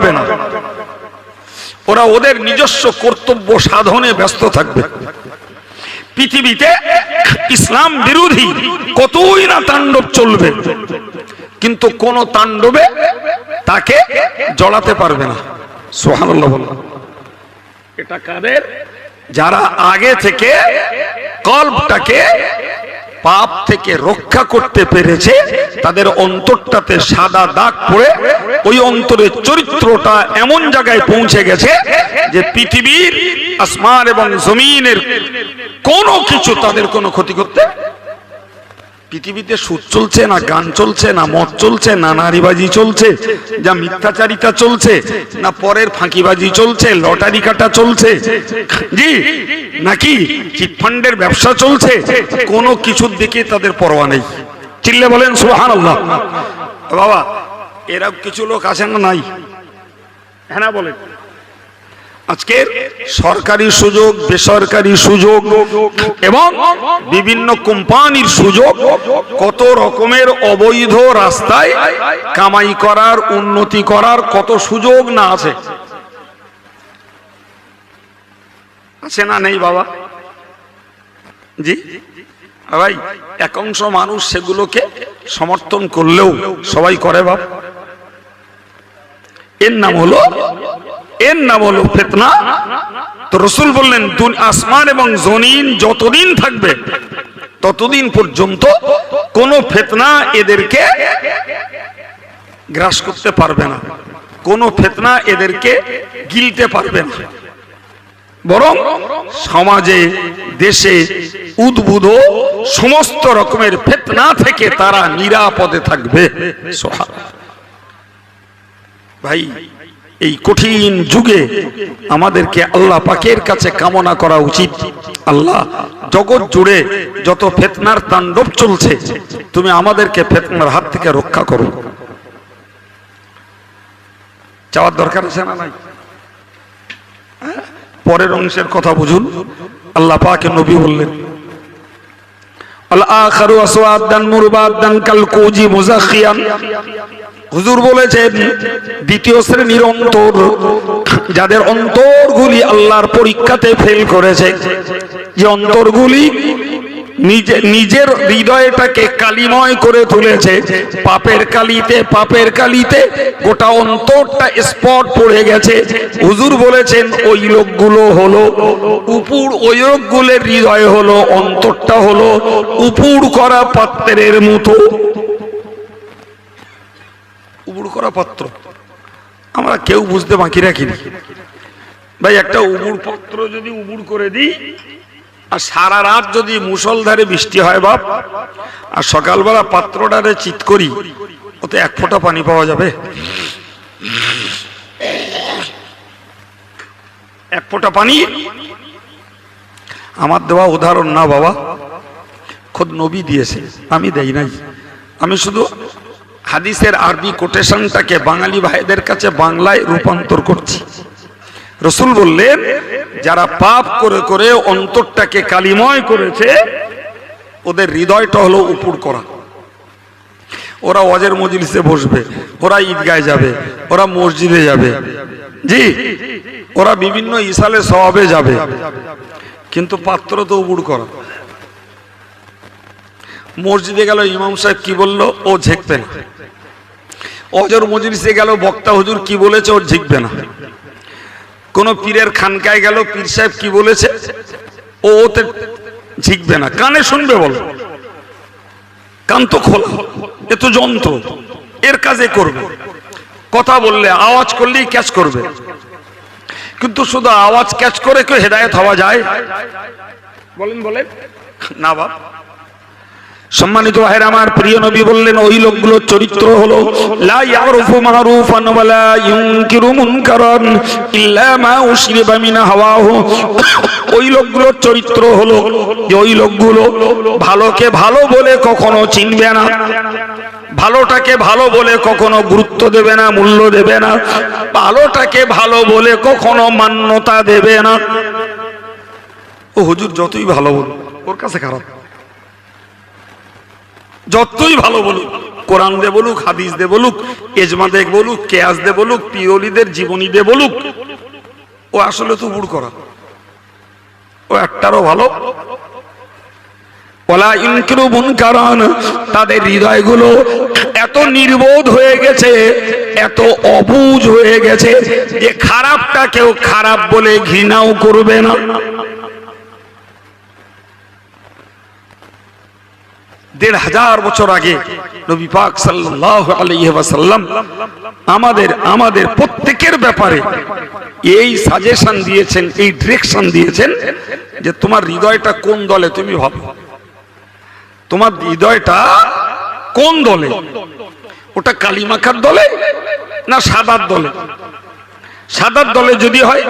হবে না। ওরা ওদের নিজস্ব কর্তব্য সাধনে ব্যস্ত থাকবে। পৃথিবীতে ইসলাম বিরোধী কতই না তাণ্ডব চলবে। কিন্তু কোন তাণ্ডবে তাকে জড়াতে পারবে না। সোহানুল্লাহ বললাম এটা কাদের? যারা আগে থেকে কল্পটাকে পাপ থেকে রক্ষা করতে পেরেছে, তাদের অন্তরটাতে সাদা দাগ পড়ে ওই অন্তরের চরিত্রটা এমন জায়গায় পৌঁছে গেছে যে পৃথিবীর, আসমান এবং জমিনের কোনো কিছু তাদের কোনো ক্ষতি করতে পৃথিবীতে সুদ চলছে না গান চলছে, না মদ চলছে, না নারীবাজি চলছে, যা মিথ্যাচারিতা চলছে, না পরের ফাঁকিবাজি চলছে, লটারি কাটা চলছে। জি, নাকি চিটফান্ডের ব্যবসা চলছে? কোনো কিছুর দিকে তাদের পরোয়া নেই। চিল্লে বলেন সুহান আল্লাহ বাবা এরা কিছু লোক আছে না নাই? হ্যাঁ বলেন। আজকের সরকারি সুযোগ, বেসরকারি সুযোগ এবং বিভিন্ন কোম্পানির সুযোগ কত রকমের অবৈধ রাস্তায় কামাই করার, উন্নতি করার কত সুযোগ না আছে? আছে না নেই বাবা? জি? ভাই, এক অংশ মানুষ সেগুলোকে সমর্থন করলেও সবাই করে বাবা এর নাম হলো এর নাম হলো ফেতনা। তো রসুল বললেন আসমান এবং জমিন যতদিন থাকবে, ততদিন পর্যন্ত কোন ফেতনা এদেরকে গ্রাস করতে পারবে না। কোন ফেতনা এদেরকে গিলতে পারবে না। বরং সমাজে, দেশে উদ্বুধ সমস্ত রকমের ফেতনা থেকে তারা নিরাপদে থাকবে। ভাই এই কঠিন যুগে আমাদেরকে আল্লাহ পাকের কাছে কামনা করা উচিত। আল্লাহ জগৎ জুড়ে যত ফেতনার তাণ্ডব চলছে, তুমি আমাদেরকে ফেতনার হাত থেকে রক্ষা করো। চাওয়ার দরকার আছে না নাই? হ্যাঁ? পরের অংশের কথা বুঝুন। আল্লাহ পাকে নবী বললেন আল-আখারু আসওয়াদান মুরবাদান কালকুজি মুজাখিয়ান। হুজুর বলেছেন, দ্বিতীয় শ্রেণির অন্তর, যাদের অন্তরগুলি আল্লাহর পরীক্ষাতে ফেল করেছে, যে অন্তরগুলি নিজে নিজের হৃদয়টাকে কালিময় করে তুলেছে। পাপের কালিতে পাপের কালিতে গোটা অন্তরটা স্পট পড়ে গেছে। হুজুর বলেছেন, ওই লোকগুলো হলো, উপুর ওই লোকগুলোর হৃদয় হলো, অন্তরটা হলো উপুর করা পাত্রের মতো। উবুড় করা পাত্র? আমরা কেউ বুঝতে বাকি রাখিনি। ভাই, একটা উবুড় পাত্র যদি উবুড় করে দিই আর সারা রাত যদি মুসলধারে বৃষ্টি হয় বাপ, আর সকালবেলা পাত্রটারে চিত করি, ওতে এক ফোঁটা পানি পাওয়া যাবে। এক ফোঁটা পানি? আমার দেওয়া উদাহরণ না বাবা, খোদ নবী দিয়েছে, আমি দেই নাই। আমি শুধু হাদিসের আরবি কোটেশনটাকে বাঙালি ভাইদের কাছে বাংলায় রূপান্তর করছি। রসুল বললেন, যারা পাপ করে করে অন্তরটাকে কালিময় করেছে, ওদের হৃদয়টা হলো উপুর করা। ওরা অজের মজলিসে বসবে, ওরা ঈদগায় যাবে, ওরা মসজিদে যাবে। জি, ওরা বিভিন্ন ইসালে সবাবে যাবে। কিন্তু পাত্র তো উপুর করা। মসজিদে গেল, ইমাম সাহেব কি বলল? ও ঝেঁকবে না। অজর মজলিসে গেল, বক্তা হুজুর কি বলেছে ওর ঝিকবে না। কোন পীরের খানকায় গেল, পীর সাহেব কি বলেছে? ও ওতে ঝিকবে না, কানে শুনবে বল। কান তো খোলা, এ তো যন্ত্র, এর কাজে করবে। কথা বললে আওয়াজ করলেই ক্যাচ করবে। কিন্তু শুধু আওয়াজ ক্যাচ করে কেউ হেদায়ত হওয়া যায়? বলেন বলেন। না বাপ। সম্মানিত ভাইরা আমার প্রিয় নবী বললেন, ওই লোকগুলোর চরিত্র হলো, লা মারুফান মুনকারান ইল্লা মা উশরিবা মিন হাওয়াহু। ওই লোকগুলোর চরিত্র হলো যে, ওই লোকগুলো ভালোকে ভালো বলে কখনো চিনবে না, ভালোটাকে ভালো বলে কখনো গুরুত্ব দেবে না, মূল্য দেবে না, ভালোটাকে ভালো বলে কখনো মান্যতা দেবে না। ও হুজুর, যতই ভালো বল ওর কাছে খারাপ। যতই ভালো বলুক, কোরআন দে বলুক, হাদিস দে বলুক, এজমা দে বলুক, কেয়াস দে বলুক, পিওলিদের জীবনী দে বলুক, ও আসলে তো বুড় করা। ও একটারও ভালো। ওলা ইনকিরু মুনকারান, তাদের হৃদয়গুলো এত নির্বোধ হয়ে গেছে, এত অবুঝ হয়ে গেছে যে খারাপটা কেউ খারাপ বলে ঘৃণাও করবে না। দেড় হাজার বছর আগে নবী পাক আলাইহি আমাদের আমাদের প্রত্যেকের ব্যাপারে এই সাজেশন দিয়েছেন, এই ডিরেকশন দিয়েছেন যে তোমার হৃদয়টা কোন দলে তুমি ভাবো তোমার হৃদয়টা কোন দলে? ওটা কালিমাখার দলে না সাদার দলে? সাদার দলে যদি হয়,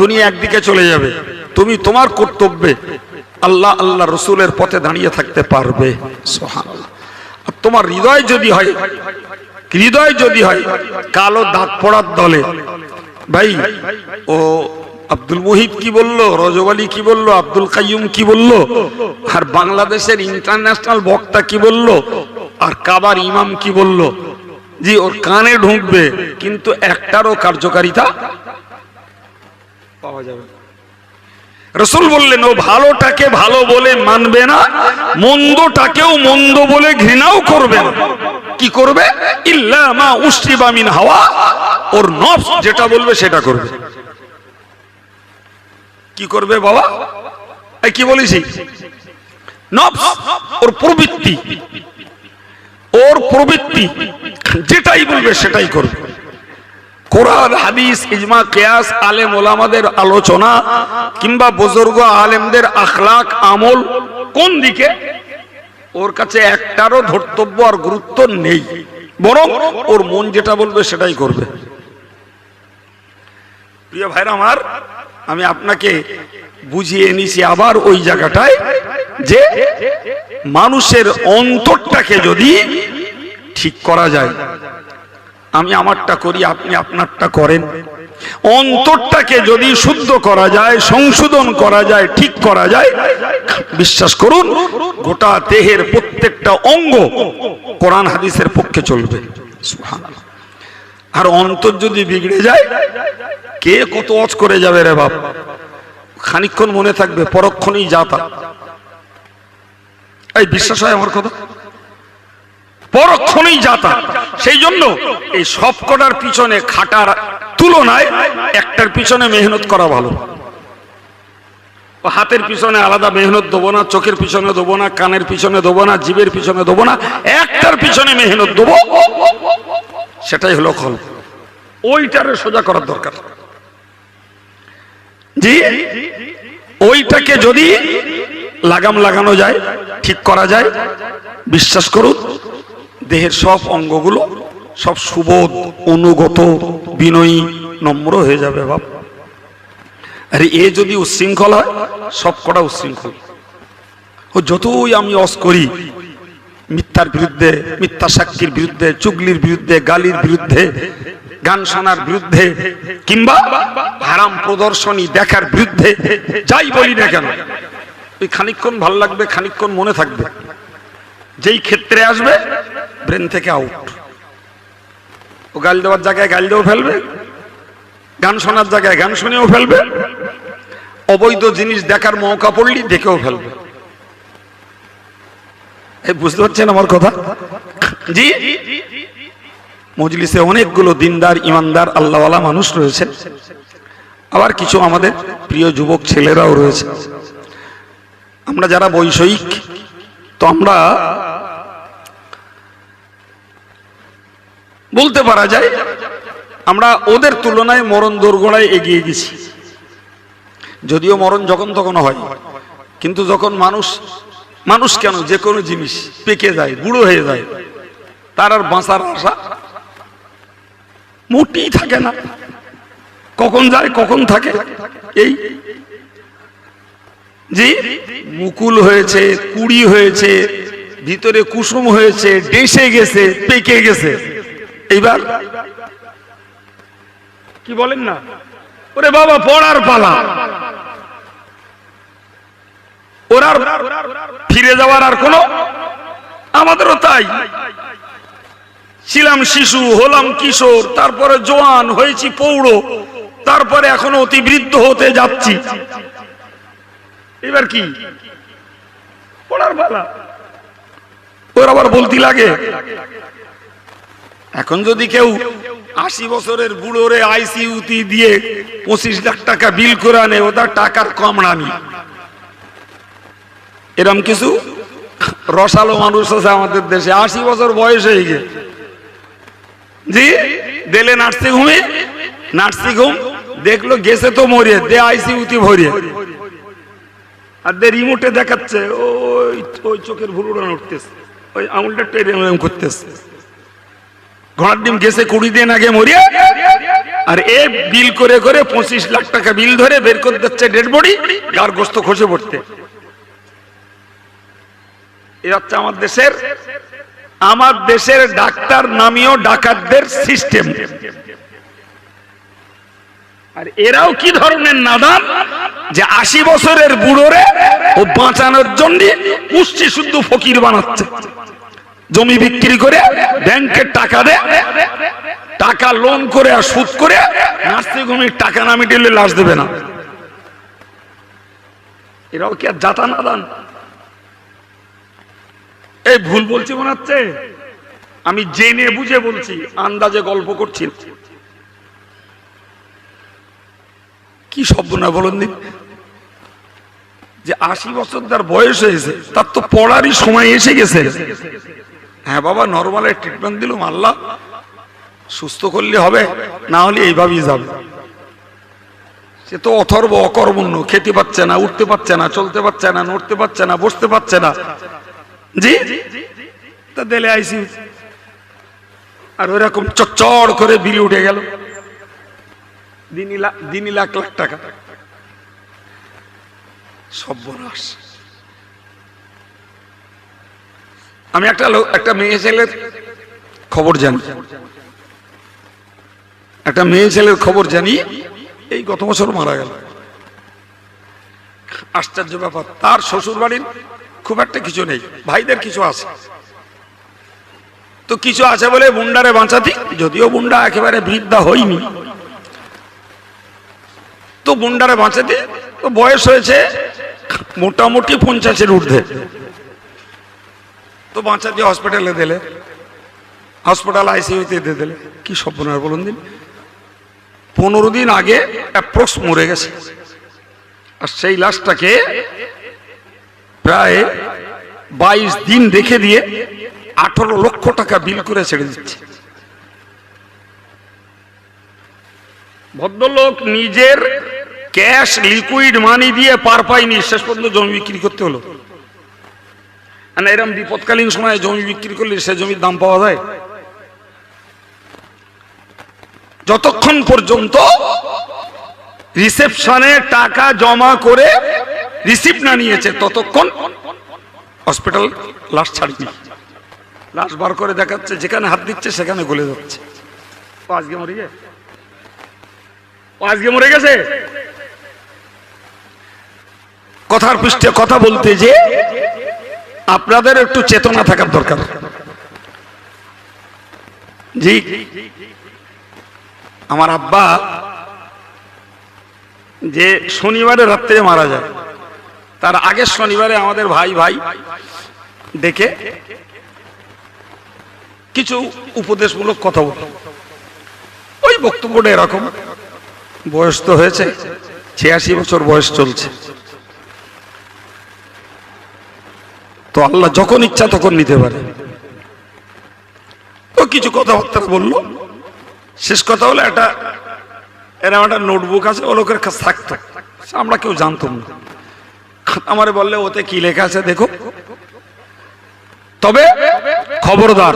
দুনিয়া একদিকে চলে যাবে। তুমি তোমার কর্তব্যে আল্লাহ আল্লাহ রসুলের পথে দাঁড়িয়ে থাকতে পারবে। তোমার হৃদয় যদি হয়, হৃদয় যদি হয়, কালো দাঁত পড়ার দলে, ভাই, ও আব্দুল মুহিত কি বলল, রজব আলী কি বলল, আব্দুল কাইয়ুম কি বলল, আর বাংলাদেশের ইন্টারন্যাশনাল বক্তা কি বলল, আর কাবার ইমাম কি বলল, জি, ওর কানে ঢুকবে, কিন্তু একটারও কার্যকারিতা পাওয়া যাবে। রসুল বললেন, ও ভালোটাকে ভালো বলে মানবে না, মন্দটাকেও মন্দ বলে ঘৃণাও করবে না। কি করবে? ইল্লা মা হাওয়া। ওর নফস যেটা বলবে সেটা করবে। কি করবে বাবা? এই কি বলেছি নফস, ওর প্রবৃত্তি। ওর প্রবৃত্তি, যেটাই বলবে সেটাই করবে। কোরআন, হাদিস, ইজমা, কেয়াস, আলেম, ওলামাদের আলোচনা কিংবা বুজুর্গ, আলেমদের আখলাক, আমল, কোন দিকে? ওর কাছে একটারও ধর্তব্য আর গুরুত্ব নেই। বরং ওর মন যেটা বলবে সেটাই করবে। প্রিয় ভাইরা আমার, আমি আপনাকে বুঝিয়ে এনেছি আবার ওই জায়গাটায় যে মানুষের অন্তরটাকে যদি ঠিক করা যায় আমি আমারটা করি, আপনি আপনারটা করেন। অন্তরটাকে যদি শুদ্ধ করা যায়, সংশোধন করা যায়, ঠিক করা যায়, বিশ্বাস করুন, গোটা দেহের প্রত্যেকটা অঙ্গ কোরআন হাদিসের পক্ষে চলবে। আর অন্তর যদি বিগড়ে যায়, কে কত অজ করে যাবে রে বাপ? খানিকক্ষণ মনে থাকবে, পরক্ষণেই যাতা এই বিশ্বাস হয় আমার কথা? পরক্ষণেই যাতা সেই জন্য এই সবকটার পিছনে খাটার তুলনায় একটার পিছনে মেহনত করা ভালো। হাতের পিছনে আলাদা মেহনত দেবো না, চোখের পিছনে দেবো না, কানের পিছনে দেবো না জীবের পিছনে দেবো না, একটার পিছনে মেহনত দেবো। সেটাই হলো খল। ওইটারে সোজা করার দরকার। জি, ওইটাকে যদি লাগাম লাগানো যায়, ঠিক করা যায়, বিশ্বাস করুন দেহের সব অঙ্গগুলো সব সুবোধ অনুগত, বিনয়ী, নম্র হয়ে যাবে বাপ। আরে এ যদি উচ্ছৃঙ্খল হয়, সব কটা উচ্ছৃঙ্খল ও যতই আমি অস করি, মিথ্যার বিরুদ্ধে, মিথ্যা সাক্ষীর বিরুদ্ধে, চুগলির বিরুদ্ধে, গালির বিরুদ্ধে, গান শোনার বিরুদ্ধে, কিংবা হারাম প্রদর্শনী দেখার বিরুদ্ধে, যাই বলি না কেন, ওই খানিকক্ষণ ভালো লাগবে খানিকক্ষণ মনে থাকবে। যেই ক্ষেত্রে আসবে ব্রেন থেকে আউট ও গাল দেওয়ার জায়গায় গাল দিয়েও ফেলবে, গান শোনার জায়গায় গান শুনেও ফেলবে, অবৈধ জিনিস দেখার মৌকা পড়লি দেখেও ফেলবে। এই বুঝতে পারছেন আমার কথা? জি? মজলিসে অনেকগুলো দিনদার, ইমানদার, আল্লাহওয়ালা মানুষ রয়েছেন আবার কিছু আমাদের প্রিয় যুবক ছেলেরাও রয়েছে। আমরা যারা বৈষয়িক, তো আমরা বলতে পারা যায়, আমরা ওদের তুলনায় মরণ দোরগোড়ায় এগিয়ে গেছি। যদিও মরণ যখন তখন হয়, কিন্তু যখন মানুষ মানুষ কেন যে কোনো জিনিস পেকে যায় বুড়ো হয়ে যায়, তার আর বাঁচার আশা মোটেই থাকে না। কখন যায়, কখন থাকে, এই জি মুকুল হয়েছে, কুড়ি হয়েছে, ভিতরে কুসুম হয়েছে, ডেসে গেছে, পেকে গেছে। এইবার? কি বলেন না? ওরে বাবা পড়ার পালা। ওর ফিরে যাওয়ার আর কোনো আমাদেরও তাই। ছিলাম শিশু হলাম কিশোর তারপরে জোয়ান হয়েছি পৌড় তারপরে এখন অতি বৃদ্ধ হতে যাচ্ছি। এবার কি? পড়ার পালা। ওর আবার বলতে লাগে? এখন যদি কেউ আশি বছরের বুড়োরে আইসিউতি দিয়ে পঁচিশ লাখ টাকা বিল করে আনে ওটা টাকার কম রানি এরম কিছু রসালো মানুষ আছে আমাদের দেশে, আশি বছর বয়স হয়ে গে জি, দিলে নার্সিং হোমে, নার্সিং হোম, দেখল গেছে তো মরিয়ে, দে আইসিউতি ভরিয়ে। আর দে রিমোটে দেখাচ্ছে, ওই ওই চোখের ভুলুটা উঠতেছে ওই আঙুলটা টেরে করতেছে। ঘোড়ার ডিম গেছে কুড়ি দিন আগে মরিয়ে, আর এ বিল করে করে পঁচিশ লাখ টাকা বিল ধরে বের করে দিচ্ছে ডেড বডি, গার গোস্ত খসে পড়তে। এ হচ্ছে আমার দেশের আমার দেশের ডাক্তার নামীয় ডাকাতদের সিস্টেম। আর এরাও কি ধরনের নাদান, যে আশি বছরের বুড়োরে ও বাঁচানোর জন্য পুষ্টি শুদ্ধ ফকির বানাচ্ছে? জমি বিক্রি করে ব্যাংকের টাকা দে টাকা লোন করে আর সুদ করে নার্সিং হোমের টাকা না মিটিলে লাশ দেবে না। এরাও কি আর যাতা নাদান এই ভুল বলছি মনে হচ্ছে? আমি জেনে বুঝে বলছি, আন্দাজে গল্প করছি। কি শব্দ না বলুন দিন? যে আশি বছর তার বয়স হয়েছে, তার তো পড়ারই সময় এসে গেছে। হ্যাঁ বাবা নর্মালের ট্রিটমেন্ট দিলাম, আল্লাহ। সুস্থ করলে হবে, না হলে এইভাবেই যাবে। সে তো অথর্ব, অকর্মণ্য, খেতে পাচ্ছে না, উঠতে পারছে না, চলতে পারছে না, নড়তে পারছে না, বসতে পারছে না। জি? তা দিলে আইসি আর ওইরকম চচ্চড় করে বিল উঠে গেল। দিনই লাখ লাখ টাকা। সর্বনাশ আমি একটা একটা মেয়ে ছেলের খবর জানি। একটা মেয়ে ছেলের খবর জানি, এই গত বছর মারা গেল। আশ্চর্য ব্যাপার, তার শ্বশুর বাড়ির খুব একটা কিছু নেই, ভাইদের কিছু আছে। তো কিছু আছে বলে বুন্ডারে বাঁচাতি, যদিও বুন্ডা একেবারে বৃদ্ধা হয়নি। তো বুন্ডারে বাঁচাতে তো বয়স হয়েছে মোটামুটি পঞ্চাশের ঊর্ধ্বে। তো বাঁচাতে হসপিটালে দিলে। হসপিটাল আইসিইউতে দিয়ে দিলে। কি স্বপ্নার বলুন দিন? পনেরো দিন আগে অ্যাপ্রক্স মরে গেছে। আর সেই লাশটাকে প্রায় বাইশ দিন রেখে দিয়ে আঠারো লক্ষ টাকা বিল করে ছেড়ে দিচ্ছে। ভদ্রলোক নিজের ক্যাশ লিকুইড মানি দিয়ে পার পায়নি। শেষ পর্যন্ত জমি বিক্রি করতে হলো। না এরকম বিপদকালীন সময়ে জমি বিক্রি করলে সে জমির দাম পাওয়া যায়? যতক্ষণ পর্যন্ত রিসেপশনে টাকা জমা করে রিসিপ্ট না নিয়েছে, ততক্ষণ হসপিটাল লাশ ছাড়িনি। লাশ বার করে দেখাচ্ছে, যেখানে হাত দিচ্ছে সেখানে গলে যাচ্ছে। আজকে মরে গেছে? আজকে মরে গেছে? কথার পৃষ্ঠে কথা বলতে যে আপনাদের একটু চেতনা থাকার দরকার। জি, আমার আব্বা যে শনিবারে রাত্রে মারা যায়, তার আগের শনিবারে আমাদের ভাই ভাই ডেকে কিছু উপদেশমূলক কথা বল ওই বক্তব্যটা এরকম, বয়স তো হয়েছে, ছিয়াশি বছর বয়স চলছে। তো আল্লাহ যখন ইচ্ছা তখন নিতে পারে। ও কিছু কথাবার্তা বলল। শেষ কথা হলো একটা এরকম একটা নোটবুক আছে, ও লোকের কাছে থাকতো। আমরা কেউ জানতাম না। আমারে বললে, ওতে কি লেখা আছে দেখো। তবে খবরদার,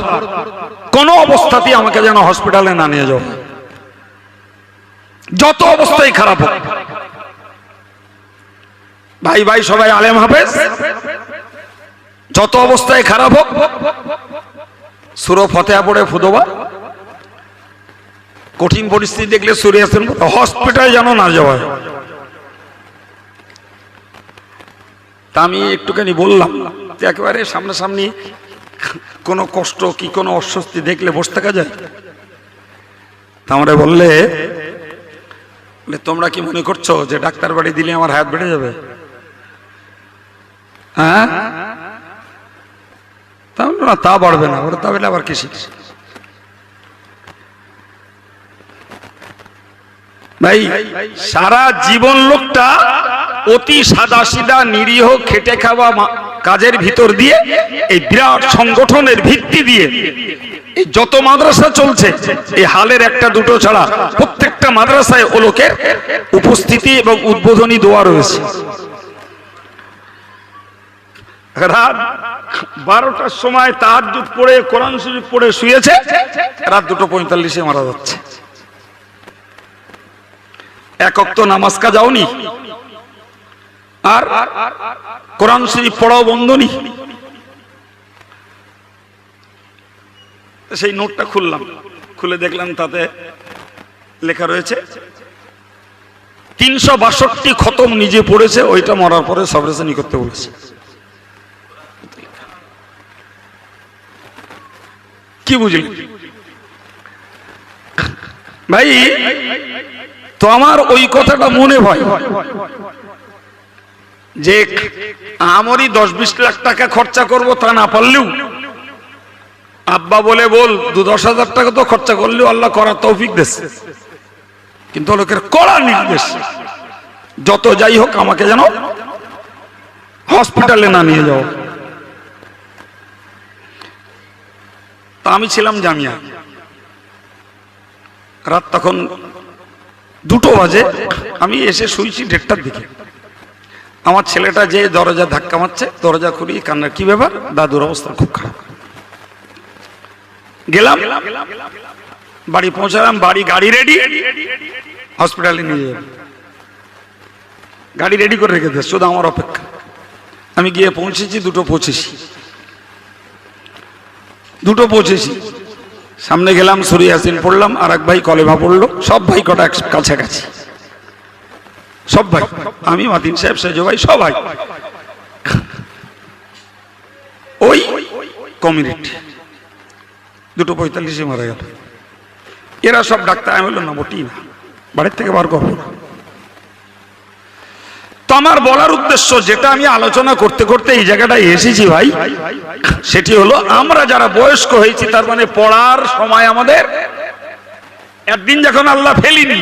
কোন অবস্থাতেই আমাকে যেন হসপিটালে না নিয়ে যাও। যত অবস্থাই খারাপ হোক। ভাই ভাই, সবাই আলেম হাফেজ? যত অবস্থায় খারাপ হোক সুরো ফতেহা পড়ে, ফুদোবা। কঠিন পরিস্থিতি দেখলে সুরে আসেন, হসপিটাল যেন না যাওয়া তা আমি একটুখানি বললাম একেবারে সামনাসামনি কোনো কষ্ট কি কোনো অস্বস্তি দেখলে বসে থাকা যায়? তা আমরা বললে তোমরা কি মনে করছ যে ডাক্তার বাড়ি দিলে আমার হাত বেড়ে যাবে? হ্যাঁ? তাহলে না, তা বাড়বে না। ওরা তাহলে আবার কি শিখছে? ভাই, সারা জীবন লোকটা অতি সাদা সিধা নিরীহ, খেটে খাওয়া কাজের ভিতর দিয়ে, এই বিরাট সংগঠনের ভিত্তি দিয়ে, এই যত মাদ্রাসা চলছে, এই হালের একটা দুটো ছাড়া প্রত্যেকটা মাদ্রাসায় ও লোকের উপস্থিতি এবং উদ্বোধনী দোয়া রয়েছে। রাত বারোটার সময় তার তাহার পড়ে, কোরআন শরীফ পড়ে শুয়েছে, রাত দুটো পঁয়তাল্লিশে মারা যাচ্ছে। একক তো নামাজ কা যাওনি, আর কোরআন শরীফ পড়াও বন্ধ নি। সেই নোটটা খুললাম, খুলে দেখলাম তাতে লেখা রয়েছে, তিনশো বাষট্টি খতম নিজে পড়েছে, ওইটা মরার পরে সবরেশানি করতে বলেছে। কি বুঝলি? ভাই, তো আমার ওই কথাটা মনে হয় যে আমারই দশ বিশ লাখ টাকা খরচা করব তা না পারলেও আব্বা বলে, বল, দু দশ হাজার টাকা তো খরচা করলেও আল্লাহ করার তৌফিক দেশ। কিন্তু লোকের কড়া নির্দেশ, যত যাই হোক আমাকে যেন হসপিটালে না নিয়ে যাও। তা আমি ছিলাম জামিয়া। রাত তখন দুটো বাজে, আমি এসে শুয়েছি দেড়টার দিকে। আমার ছেলেটা যে দরজা ধাক্কা মারছে, দরজা খুলি, কান্নার কি ব্যাপার? দাদুর অবস্থা খুব খারাপ। গেলাম, বাড়ি পৌঁছালাম, বাড়ি গাড়ি রেডি হসপিটালে নিয়ে যাবে গাড়ি রেডি করে রেখে দেয় শুধু আমার অপেক্ষা। আমি গিয়ে পৌঁছেছি, দুটো পৌঁছেছি। দুটো পৌঁছেছি। সামনে গেলাম সুরি হাসিন পড়লাম, আর এক ভাই কলেমা পড়ল। সব ভাই কটা কাছাকাছি সব ভাই, আমি, মাতিন সাহেব, সেজ ভাই সবাই ওই কমিউনিটি। দুটো পঁয়তাল্লিশে মারা গেল। এরা সব ডাক্তার, আমি বললাম, না মোটেই না। বাড়ির থেকে বার করব না তো আমার বলার উদ্দেশ্য যেটা আমি আলোচনা করতে করতে এই জায়গাটায় এসেছি ভাই, সেটি হলো আমরা যারা বয়স্ক হয়েছি, তার মানে পড়ার সময় আমাদের একদিন যখন আল্লাহ ফেলিনি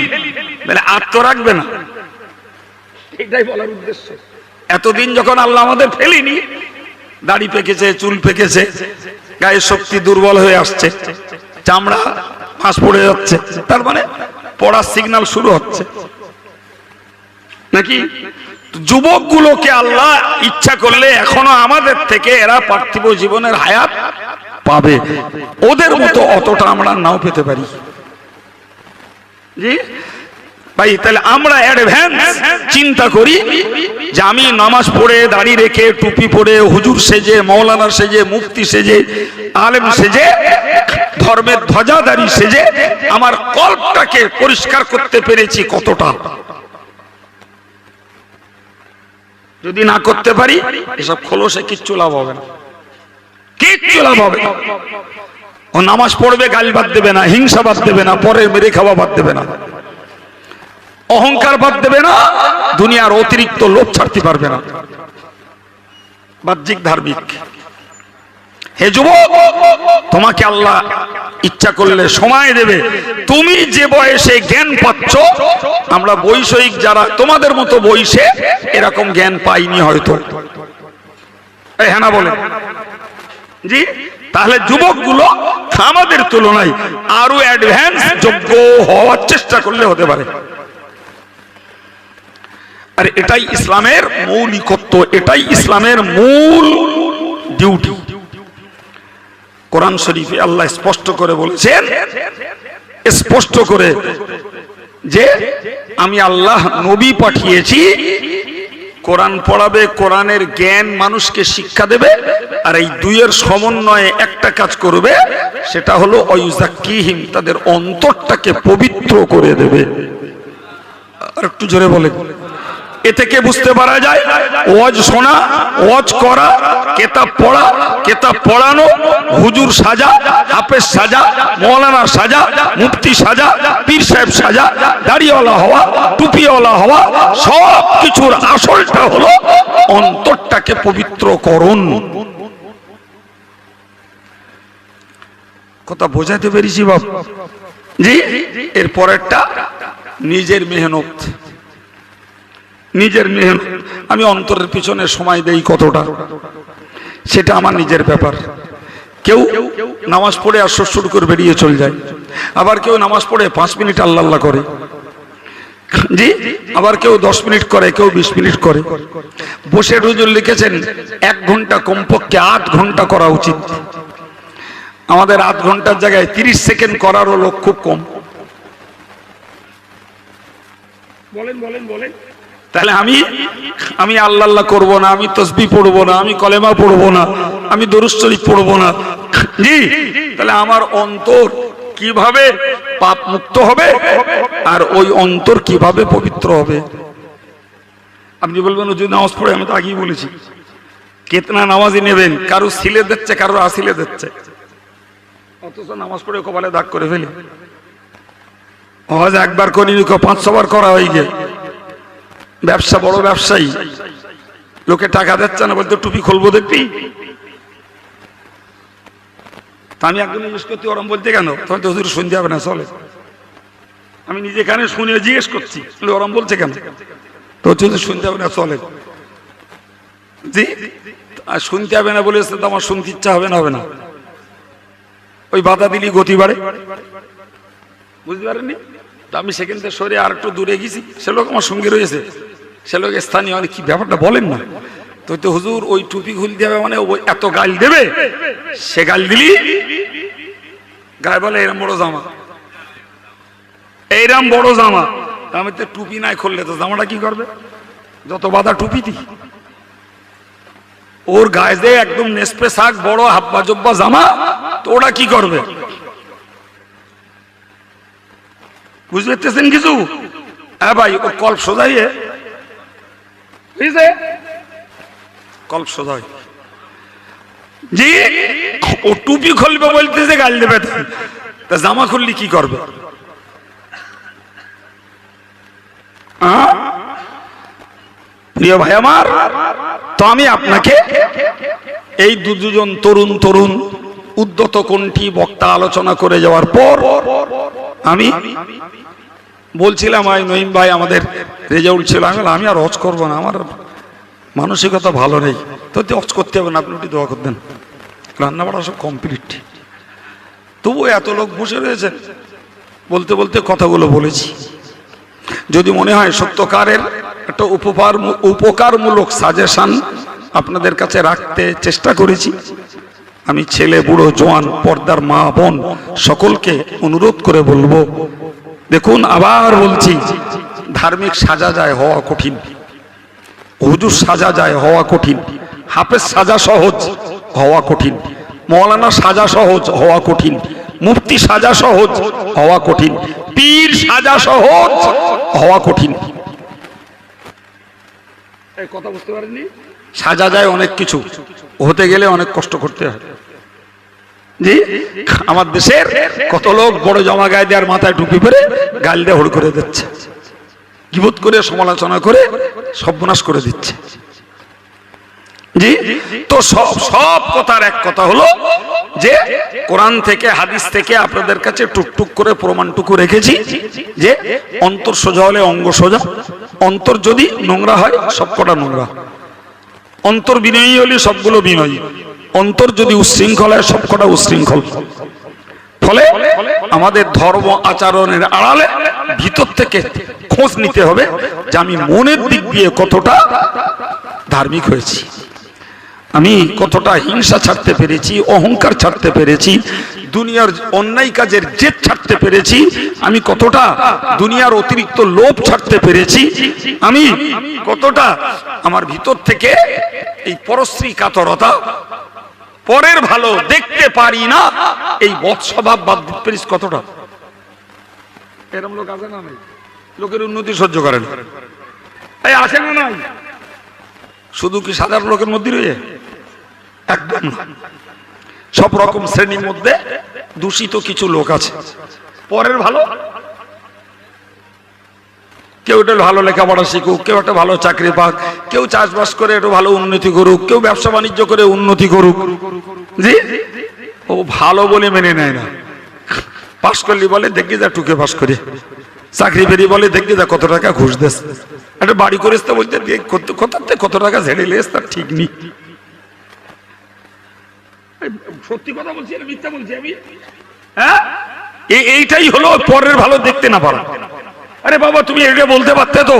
মানে তো রাখবে না। এটাই বলার উদ্দেশ্য। এতদিন যখন আল্লাহ আমাদের ফেলিনি, দাড়ি পেকেছে, চুল পেকেছে, গায়ের শক্তি দুর্বল হয়ে আসছে, চামড়া ফাঁস পড়ে যাচ্ছে, তার মানে পড়ার সিগন্যাল শুরু হচ্ছে। নাকি? যুবকগুলোকে আল্লাহ ইচ্ছা করলে এখনও আমাদের থেকে এরা পার্থিব জীবনের হায়াত পাবে। ওদের মতো অতটা আমরা নাও পেতে পারি। জি? ভাই, তাহলে আমরা অ্যাডভান্স চিন্তা করি যে আমি নামাজ পড়ে, দাড়ি রেখে, টুপি পরে, হুজুর সেজে, মৌলানা সেজে, মুফতি সেজে, আলেম সেজে, ধর্মের ধ্বজাদারি সেজে, আমার কল্পটাকে পরিষ্কার করতে পেরেছি কতটা? যদি না করতে পারি, এসব খোলসে কিচ্ছু লাভ হবে না। কিচ্ছু লাভ হবে ও নামাজ পড়বে, গাল বাদ দেবে না, হিংসা বাদ দেবে না, পরে মেরে খাওয়া বাদ দেবে না। অহংকার বাদ দেবে না, দুনিয়ার অতিরিক্ত লোভ ছাড়তে পারবে না। বাহ্যিক ধার্মিক। হে যুবক, তোমাকে আল্লাহ ইচ্ছা করলে সময় দেবে। তুমি যে বয়সে জ্ঞান পাচ্ছ, আমরা বৈষয়িক যারা তোমাদের মতো বয়সে এরকম জ্ঞান পাইনি হয়তো। হ্যাঁ না বলে জি, তাহলে যুবকগুলো আমাদের তুলনায় আরও অ্যাডভান্স যোগ্য হওয়ার চেষ্টা করলে হতে পারে। আর এটাই ইসলামের মৌলিকত্ব, এটাই ইসলামের মূল ডিউটি কোরআন শরীফে আল্লাহ স্পষ্ট করে বলেছেন, স্পষ্ট করে যে আমি আল্লাহ নবী পাঠিয়েছি, কোরআন পড়াবে, কোরআনের জ্ঞান মানুষকে শিক্ষা দেবে, আর এই দুইয়ের সমন্বয়ে একটা কাজ করবে, সেটা হলো অয়ুজাকিহিম তাদের অন্তরটাকে পবিত্র করে দেবে। আর একটু জোরে বলে এ থেকে বুঝতে পারা যায়? ওয়াজ শোনা, ওয়াজ করা, কেতাব পড়া, কেতাব পড়ানো, হুজুর সাজা, হাফেজ সাজা, মৌলানা সাজা, মুফতি সাজা, পীর সাহেব সাজা, দাড়িওয়ালা হওয়া, টুপিওয়ালা হওয়া, সব কিছুর আসলটা হলো অন্তরটাকে পবিত্র করুন। কথা বোঝাতে পেরেছি বাপ? জি? এর পরেরটা নিজের মেহনত। নিজের মেহনত আমি অন্তরের পিছনে সময় দেই কতটা। সেটা আমার নিজের ব্যাপার। কেউ নামাজ পড়ে আর শ্বশুর করে বেরিয়ে চলে যায়। আবার কেউ নামাজ পড়ে পাঁচ মিনিট আল্লাহ আল্লাহ করে। জি? আবার কেউ দশ মিনিট করে, কেউ বিশ মিনিট করে। বসে রুজুর লিখেছেন, এক ঘণ্টা কমপক্ষে আট ঘণ্টা করা উচিত। আমাদের আধ ঘণ্টার জায়গায় তিরিশ সেকেন্ড করারও লোক খুব কম। বলেন বলেন বলেন। তাহলে আমি আমি আল্লাহ আল্লাহ করব না, আমি তসবি পড়ব না, আমি কলেমা পড়ব না, আমি দরুস্তরি পড়ব না। জি, তাহলে আমার অন্তর কীভাবে পাপ মুক্ত হবে আর ওই অন্তর কীভাবে পবিত্র হবে? আপনি বলবেন যদি নামাজ পড়ে, আমি তো আগেই বলেছি। কেতনা নামাজি নেবেন, কারও সিলে দিচ্ছে, কারও আসিলে দিচ্ছে। অথচ নামাজ পড়ে কপালে দাগ করে ফেলি। হজ একবার করিনি পাঁচশো বার করা হয়ে গে ব্যবসা, বড় ব্যবসায়ী। লোকে টাকা দিচ্ছে না বলতে টুপি খুলবো দেখবি? আমি একদম জিজ্ঞেস করতে ওরম বলতে কেন? তোমার তো হুজুর শুনতে হবে না, চলে। আমি নিজে কানে শুনে জিজ্ঞেস করছি ওরম বলছে কেন? তো শুনতে হবে না, চলে। জি? আর শুনতে হবে না বলেছে তো আমার শুনতে ইচ্ছা হবে না হবে না। ওই বাধা দিলি, গতি বাড়ে। বুঝতে পারেননি? আমি সেখান থেকে সরে আর একটু দূরে গেছি, সে লোক আমার সঙ্গে রয়েছে। সে লোক স্থানীয় মানে কি ব্যাপারটা বলেন না। তো তো হুজুর ওই টুপি খুলতে হবে মানে ওই এত গাল দেবে? সে গাল দিলি? গায়ে বলে, এরম বড় জামা। এইরম বড় জামা। আমি তো টুপি নাই খুললে তো জামাটা কি করবে? যত বাধা টুপি দি ওর গায়ে দিয়ে একদম নেসপে শাক, বড় হাব্বা জব্বা জামা, তো ওরা কি করবে? বুঝতে কিছু? হ্যাঁ ভাই, ও কল্প সোজাইয়ে সোজাই জি ও টুপি খুলবে বলতেছে গাল দেবে। তা জামা খুললি কি করবে হ্যাঁ? প্রিয় ভাই আমার তো আমি আপনাকে এই দু দুজন তরুণ তরুণ উদ্যত কোনটি বক্তা আলোচনা করে যাওয়ার পর আমি বলছিলাম আই নঈম ভাই আমাদের রেজাল্ট ছিল আমি আমি আর হজ করব না, আমার মানসিকতা ভালো নেই। তো তো হজ করতে হবে না, আপনি একটু দোয়া করতেন রান্না বাড়া সব কমপ্লিট তবু এত লোক বসে রয়েছেন বলতে বলতে কথাগুলো বলেছি। যদি মনে হয় সত্যকারের একটা উপকার উপকারমূলক সাজেশান আপনাদের কাছে রাখতে চেষ্টা করেছি, আমি ছেলে, বুড়ো, জোয়ান, পর্দার মা, বোন সকলকে অনুরোধ করে বলব, দেখুন আবার বলছি ধার্মিক সাজা যায় হওয়া কঠিন। হুজুর সাজা যায় হওয়া কঠিন। হাফেজ সাজা সহজ হওয়া কঠিন। মৌলানা সাজা সহজ হওয়া কঠিন। মুফতি সাজা সহজ হওয়া কঠিন। পীর সাজা সহজ হওয়া কঠিন। কথা বুঝতে পারেননি সাজা যায় অনেক কিছু। হতে গেলে অনেক কষ্ট করতে হয়। জি? আমার দেশের কত লোক বড় জমা গায়ে দেওয়ার মাথায় টুপি পরে গাল দিয়ে হুড় করে দিচ্ছে। গিবত করে, সমালোচনা করে, সর্বনাশ করে দিচ্ছে। জি? তো সব সব কথার এক কথা হলো যে, কোরআন থেকে, হাদিস থেকে আপনাদের কাছে টুকটুক করে প্রমাণটুকু রেখেছি যে, অন্তর সোজা হলে অঙ্গ সোজা, অন্তর যদি নোংরা হয়, সবকটা নোংরা। অন্তর বিনয়ী হলে সবগুলো বিনয়ী। অন্তর যদি উশৃঙ্খল হয়, সবকটা উশৃঙ্খল। ফলে আমাদের ধর্ম আচরণের আড়ালে ভিতর থেকে খোঁজ নিতে হবে যে আমি মনের দিক দিয়ে কতটা ধার্মিক হয়েছি। আমি কতটা হিংসা ছাড়তে পেরেছি, অহংকার ছাড়তে পেরেছি, দুনিয়ার অন্যায় কাজের জেদ ছাড়তে পেরেছি, আমি কতটা দুনিয়ার অতিরিক্ত লোভ ছাড়তে পেরেছি, আমি কতটা আমার ভিতর থেকে এই পরশ্রী কাতরতা পরের ভালো দেখতে পারি না। এই বৎস্বভাব বাদ দিতে পারিস কতটা? এরম লোক আছে না লোকের উন্নতি সহ্য করেন। এই আসে না নাই? শুধু কি সাধারণ লোকের মধ্যে রয়ে একদম সব রকম শ্রেণির মধ্যে দূষিত কিছু লোক আছে। পরের ভালো কেউ একটা ভালো লেখাপড়া শিখুক, কেউ একটা ভালো চাকরি পাক, কেউ চাষবাস করে একটু ভালো উন্নতি করুক, কেউ ব্যবসা বাণিজ্য করে উন্নতি করুক। জি? ও ভালো বলে মেনে নেয় না। পাশ করলি বলে দেখি যা টুকে পাশ করে। চাকরি বেরিয়ে বলে দেখি যা কত টাকা ঘুষ দেস। একটা বাড়ি করিস তো বলতে দিয়ে কত- টাকা ঝেড়ে লেস তার ঠিক নেই। সত্যি কথা বলছি হ্যাঁ? এই- এইটাই হলো পরের ভালো দেখতে না পারা। আরে বাবা, তুমি এগে বলতে পারতে তো?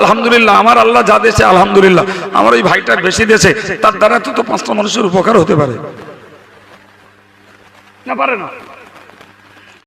আলহামদুলিল্লাহ, আমার আল্লাহ যা দেশে আলহামদুলিল্লাহ। আমার ওই ভাইটার বেশি দেশে তার দ্বারা তো পাঁচটা মানুষের উপকার হতে পারে। না পারে না।